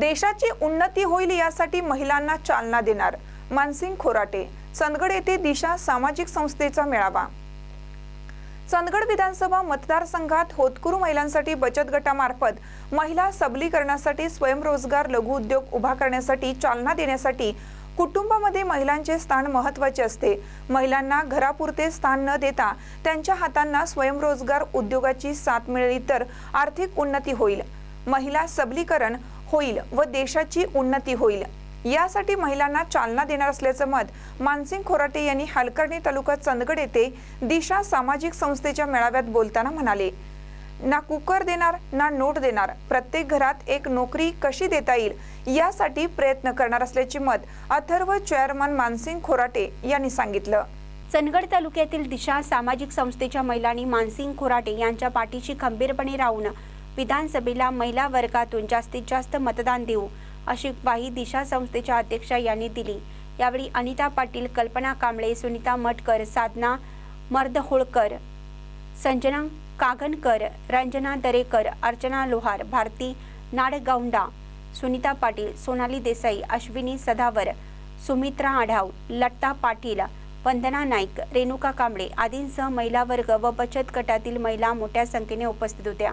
देशाची उन्नती होईल यासाठी महिलांना चालना देणार मानसिंग खोराटे. चंदगड येथे दिशा सामाजिक संस्थेचा मेळावा. चंदगड विधानसभा मतदारसंघात होतकुरू महिलांसाठी बचत गटामार्फत महिला सबलीकरणासाठी स्वयंरोजगार लघु उद्योग उभा करण्यासाठी चालना देण्यासाठी कुटुंबामध्ये महिलांचे स्थान महत्त्वाचे असते. महिलांना घरापुरते स्थान न देता त्यांच्या हातांना स्वयंरोजगार उद्योगाची साथ मिळाली तर आर्थिक उन्नती होईल. महिला सबलीकरण होईल व देशाची उन्नती होईल. यासाठी महिलांना चालना देणार असल्याचं मत मानसिंग खोराटे यांनी हलकर्णी तालुका चंदगड येथे दिशा सामाजिक संस्थेच्या मेळाव्यात बोलताना म्हणाले ना कुकर देणार ना नोट देणार. प्रत्येक घरात एक नोकरी कशी देता येईल यासाठी प्रयत्न करणार असल्याचे मत अथर्व चेअरमन मानसिंग खोराटे यांनी सांगितलं. चंदगड तालुक्यातील दिशा सामाजिक संस्थेच्या महिलांनी मानसिंग खोराटे यांच्या पाठीशी खंबीरपणे राहून विधानसभेला महिला वर्गातून जास्तीत जास्त मतदान देऊ अशी ग्वाही दिशा संस्थेच्या अध्यक्षा यांनी दिली. यावेळी अनिता पाटील कल्पना कांबळे सुनीता मटकर साधना मर्दहोळकर संजना कागनकर रंजना दरेकर अर्चना लोहार भारती नाडगौंडा सुनीता पाटील सोनाली देसाई अश्विनी सदावर सुमित्रा आढाव लट्टा पाटील वंदना नाईक रेणुका कांबळे आदींसह महिला वर्ग व बचत गटातील महिला मोठ्या संख्येने उपस्थित होत्या.